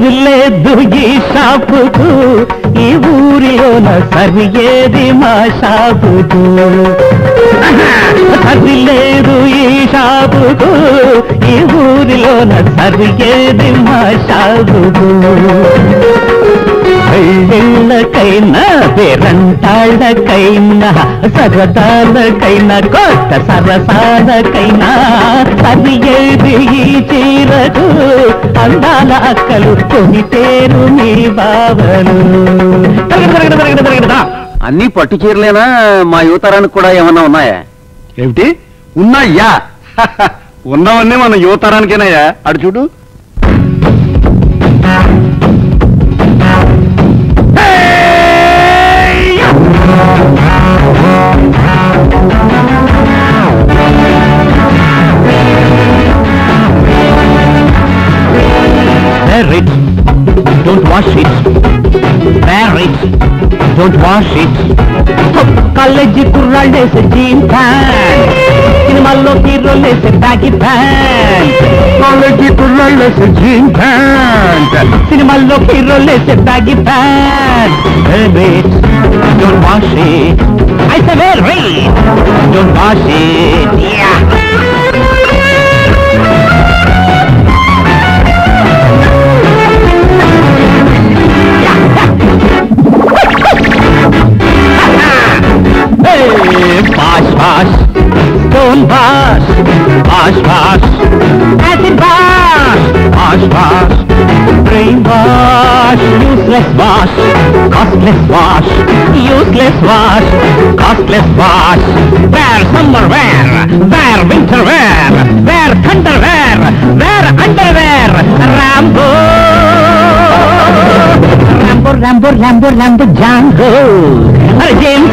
లేదు ఈ షాపుకు ఈ ఊరిలోన సరి ఏది మా షాపుకు సరి ఈ షాపుకు ఈ ఊరిలోన సరి ఏది మా షాపుకు పెళ్ళిళ్ళకైనా పేరంటాళ్ళకైనా సరదాలకైనా కొత్త సరసాలకైనా సరి ఏది ఈ చీరకు అందాల అక్కలు కొనితేరు మీ బావలు. అన్ని పట్టు చీరలేనా? మా యువతరానికి కూడా ఏమన్నా ఉన్నాయా? ఏమిటి? ఉన్నాయ్యా. ఉన్నవన్నీ మన యువతరానికేనయ్యా. అటు చూడు. Wash it wear it don't wash it college కుర్రాళ్ళేసే jean pant సినిమాల్లో హీరోలేసే బ్యాగి ప్యాంట్ కాలేజీ కుర్రాళ్ళేసే జీన్ ప్యాంట్ సినిమాల్లో హీరోలేసే baggy pant wear it don't wash it I say wear it don't wash it Haas, haas. Het is baas. Haas, green Brain. Useless wash. Costless wash. Useless wash. Costless wash. Wear summer wear. Wear winter wear. Wear thunder wear. Wear underwear. Rambo. Rambo, Rambo, Rambo, Rambo, Django. James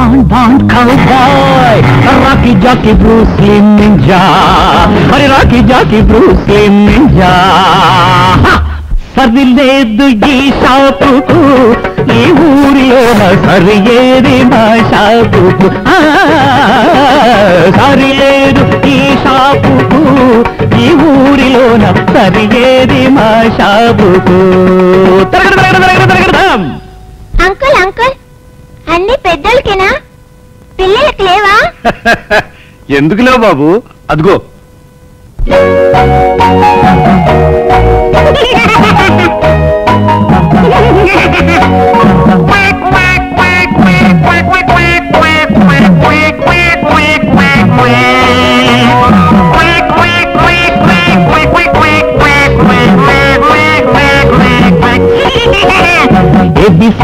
Bond, Bond, cowboy. Rocky Jockey, Bruce Lee Ninja. Or Rocky Jockey, Bruce Lee Ninja. Ha! లేదు ఈ షాపుకు ఈ ఊరిలో సరి ఏది మా షాపుకు ఆ, సరి లేదు ఈ షాపుకు ఈ ఊరిలోన సరి ఏది మా షాపుకు అంకుల్ అంకుల్ అన్ని పెద్దలకేనా పిల్లలకి లేవా? ఎందుకులేవు బాబు? అదిగో.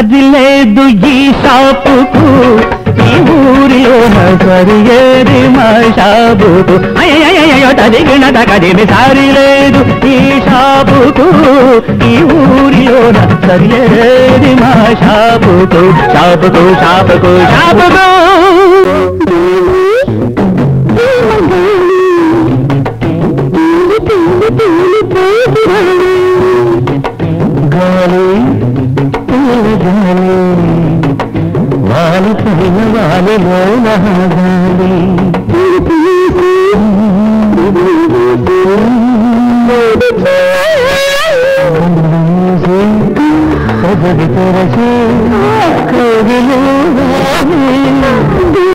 సరిలేదు ఈ షాపుకు ఈ ఊరిలో సరియేది మా షాపుకు అయ్యో తదిగిన తగదిమి సరిలేదు ఈ షాపుకు ఈ ఊరిలో సరియేది మా షాపుకు షాపుకు షాపుకు షాపుకు గాలి గాలి వాలి పడిన వాలిలో గాలి పొగడి తెరచి కోగిలే